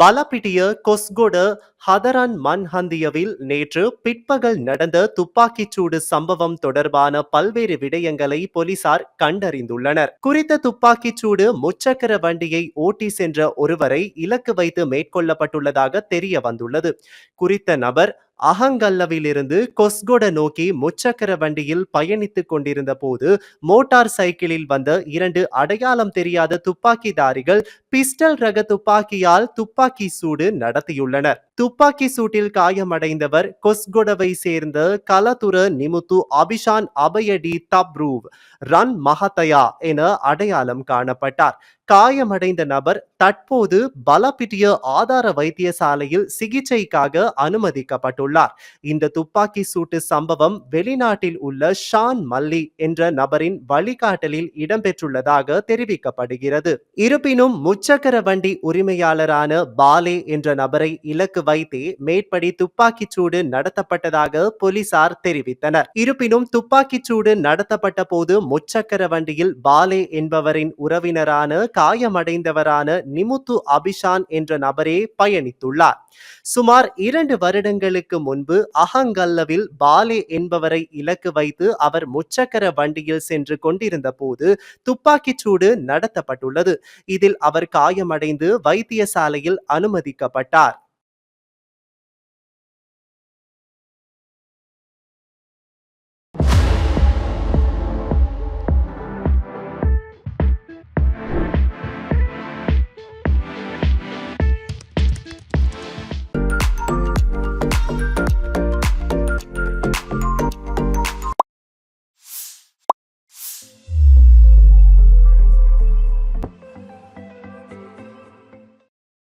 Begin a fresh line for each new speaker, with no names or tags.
பலபிட்டிய கொஸ்கொட ஹதரன் மன்ஹந்தியவில் நேற்று பிற்பகல் நடந்த துப்பாக்கிச்சூடு சம்பவம் தொடர்பான பல்வேறு விடயங்களை போலீசார் கண்டறிந்துள்ளனர். குறித்த துப்பாக்கிச்சூடு முச்சக்கர வண்டியை ஓட்டி சென்ற ஒருவரை இலக்கு வைத்து மேற்கொள்ளப்பட்டுள்ளதாக தெரிய வந்துள்ளது. குறித்த நபர் அகங்கல்லவிலிருந்து கொஸ்கொட நோக்கி முச்சக்கர வண்டியில் பயணித்துக் கொண்டிருந்த போது மோட்டார் சைக்கிளில் வந்த இரண்டு அடையாளம் தெரியாத துப்பாக்கிதாரிகள் பிஸ்டல் ரக துப்பாக்கியால் துப்பாக்கி சூடு நடத்தியுள்ளனர். துப்பாக்கி சூட்டில் காயமடைந்தவர் கொஸ்கொடவை சேர்ந்த கலதுர நிமுத்து அபிஷான் அபயடி தப்ரூவ் ரன் மஹதயா என அடையாளம் காணப்பட்டார். காயமடைந்த நபர் தற்போது பலபிட்டிய ஆதார வைத்தியசாலையில் சிகிச்சைக்காக அனுமதிக்கப்பட்டுள்ளார். இந்த துப்பாக்கி சூட்டு சம்பவம் வெளிநாட்டில் உள்ள ஷான் மல்லி என்ற நபரின் வழிகாட்டலில் இடம்பெற்றுள்ளதாக தெரிவிக்கப்படுகிறது. இருப்பினும் முச்சக்கர வண்டி உரிமையாளரான பாலே என்ற நபரை இலக்கு வைத்தே மேற்படி துப்பாக்கிச் சூடு நடத்தப்பட்டதாக போலீசார் தெரிவித்தனர். இருப்பினும் துப்பாக்கிச் சூடு நடத்தப்பட்ட போது முச்சக்கர வண்டியில் பாலே என்பவரின் உறவினரான காயமடைந்தவரான நிமுத்து அபிஷான் என்ற நபரே பயணித்துள்ளார். சுமார் இரண்டு வருடங்களுக்கு முன்பு அகங்கல்லவில் பாலே என்பவரை இலக்கு வைத்து அவர் முச்சக்கர வண்டியில் சென்று கொண்டிருந்த போது துப்பாக்கிச் சூடு நடத்தப்பட்டுள்ளது. இதில் அவர் காயமடைந்து வைத்தியசாலையில் அனுமதிக்கப்பட்டார்.